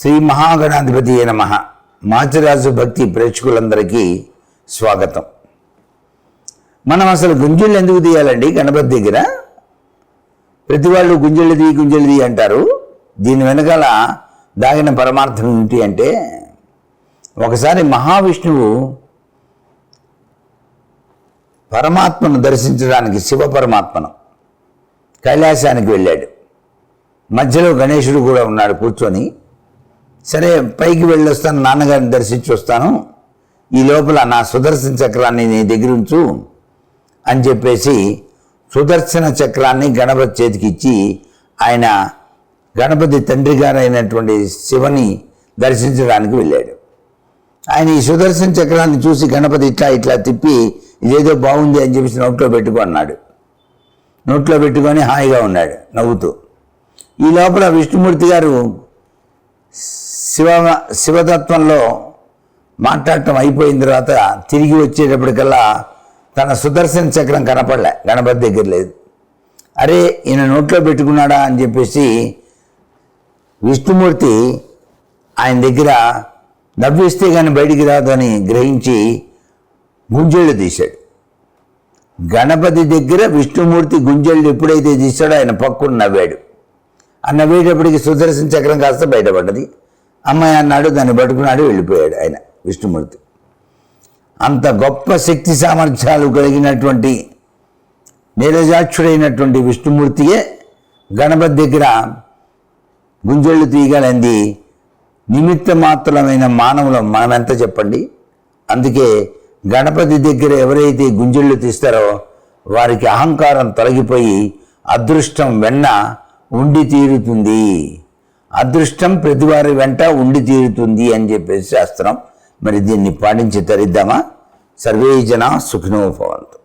శ్రీ మహాగణాధిపతి నమ. మాచిరాజు భక్తి ప్రేక్షకులందరికీ స్వాగతం. మనం అసలు గుంజుళ్ళు ఎందుకు తీయాలండి? గణపతి దగ్గర? ప్రతి వాళ్ళు గుంజలు తీ గుంజలు తీ అంటారు. దీని వెనకాల దాగిన పరమార్థం ఏంటి అంటే ఒకసారి మహావిష్ణువు పరమాత్మను దర్శించడానికి శివ పరమాత్మను కైలాసానికి వెళ్ళాడు. మధ్యలో గణేశుడు కూడా ఉన్నాడు కూర్చొని. సరే పైకి వెళ్ళొస్తాను నాన్నగారిని దర్శించి వస్తాను. ఈ లోపల నా సుదర్శన చక్రాన్ని నీ దగ్గర ఉంచు అని చెప్పేసి సుదర్శన చక్రాన్ని గణపతి చేతికి ఇచ్చి ఆయన గణపతి తండ్రి గారైనటువంటి శివని దర్శించడానికి వెళ్ళాడు. ఆయన ఈ సుదర్శన చక్రాన్ని చూసి గణపతి ఇట్లా ఇట్లా తిప్పి ఇదేదో బాగుంది అని చెప్పేసి నోట్లో పెట్టుకో అన్నాడు. నోట్లో పెట్టుకొని హాయిగా ఉన్నాడు నవ్వుతూ. ఈ లోపల విష్ణుమూర్తి గారు శివ శివతత్వంలో మాట్లాడటం అయిపోయిన తర్వాత తిరిగి వచ్చేటప్పటికల్లా తన సుదర్శన చక్రం కనపడలే. గణపతి దగ్గర లేదు. అరే ఈయన నోట్లో పెట్టుకున్నాడా అని చెప్పేసి విష్ణుమూర్తి ఆయన దగ్గర నవ్విస్తే కానీ బయటికి రాదు అని గ్రహించి గుంజళ్ళు తీశాడు. గణపతి దగ్గర విష్ణుమూర్తి గుంజళ్ళు ఎప్పుడైతే తీశాడో ఆయన పక్కున నవ్వాడు. ఆ నవ్వేటప్పటికి సుదర్శన చక్రం కాస్త బయటపడ్డది. అమ్మాయి అన్నాడు దాన్ని పట్టుకున్నాడు వెళ్ళిపోయాడు ఆయన విష్ణుమూర్తి. అంత గొప్ప శక్తి సామర్థ్యాలు కలిగినటువంటి నీరజాక్షుడైనటువంటి విష్ణుమూర్తియే గణపతి దగ్గర గుంజళ్ళు తీయగలంది నిమిత్త మాత్రమైన మానవులం మనం ఎంత చెప్పండి? అందుకే గణపతి దగ్గర ఎవరైతే గుంజళ్ళు తీస్తారో వారికి అహంకారం తొలగిపోయి అదృష్టం వెన్న ఉండి తీరుతుంది. అదృష్టం ప్రతివారి వెంట ఉండి తీరుతుంది అని చెప్పేసి శాస్త్రం. మరి దీన్ని పాటించి తరిద్దామా? సర్వే జన సుఖినో భవంతు.